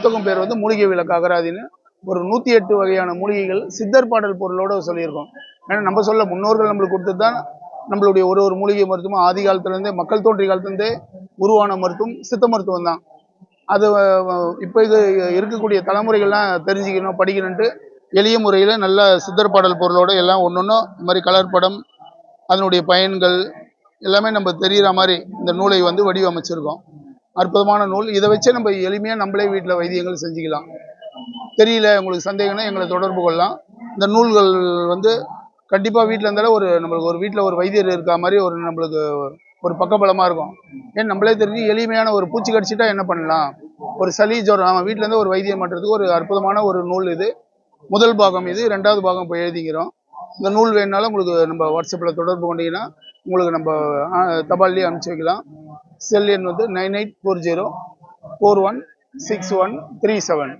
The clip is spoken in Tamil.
புத்தகம் பேர் வந்து மூலிகை விளக்கு அகராதின்னு. ஒரு நூற்றி எட்டு வகையான மூலிகைகள் சித்தர் பாடல் பொருளோட சொல்லியிருக்கோம். ஏன்னா நம்ம சொல்ல முன்னோர்கள் நம்மளுக்கு கொடுத்தது தான் நம்மளுடைய ஒரு ஒரு மூலிகை மருத்துவம் ஆதி காலத்துலேருந்தே மக்கள் தோன்றிய காலத்துலேருந்தே உருவான மருத்துவம் சித்த மருத்துவம் தான் அது இப்போ இது இருக்கக்கூடிய தலைமுறைகள்லாம் தெரிஞ்சுக்கணும் படிக்கணுன்ட்டு எளிய முறையில் நல்ல சித்தர் பாடல் பொருளோட எல்லாம் ஒன்று ஒன்றும் இந்த மாதிரி கலர் படம் அதனுடைய பயன்கள் எல்லாமே நம்ம தெரிகிற மாதிரி இந்த நூலை வந்து வடிவமைச்சிருக்கோம். அற்புதமான நூல். இதை வச்சே நம்ம எளிமையாக நம்மளே வீட்டில் வைத்தியங்கள் செஞ்சுக்கலாம். தெரியல உங்களுக்கு சந்தேகம்னா எங்களை தொடர்பு கொள்ளலாம். இந்த நூல்கள் வந்து கண்டிப்பாக வீட்டில் இருந்தாலும் ஒரு நம்மளுக்கு ஒரு வீட்டில் ஒரு வைத்தியர் இருக்கா மாதிரி ஒரு நம்மளுக்கு ஒரு பக்கபலமாக இருக்கும். ஏன் நம்மளே தெரிஞ்சு எளிமையான ஒரு பூச்சி கடிச்சிட்டா என்ன பண்ணலாம்? ஒரு சளி ஜோரம் நம்ம வீட்டிலேருந்து ஒரு வைத்தியம் பண்ணுறதுக்கு ஒரு அற்புதமான ஒரு நூல் இது. முதல் பாகம் இது ரெண்டாவது பாகம் இப்போ எழுதிக்கிறோம். இந்த நூல் வேணுனாலும் உங்களுக்கு நம்ம வாட்ஸ்அப்பில் தொடர்பு கொண்டீங்கன்னா உங்களுக்கு நம்ம தபால்லேயே அனுப்பிச்சி வைக்கலாம். செல் எண் வந்து nine eight four zero four one six one three seven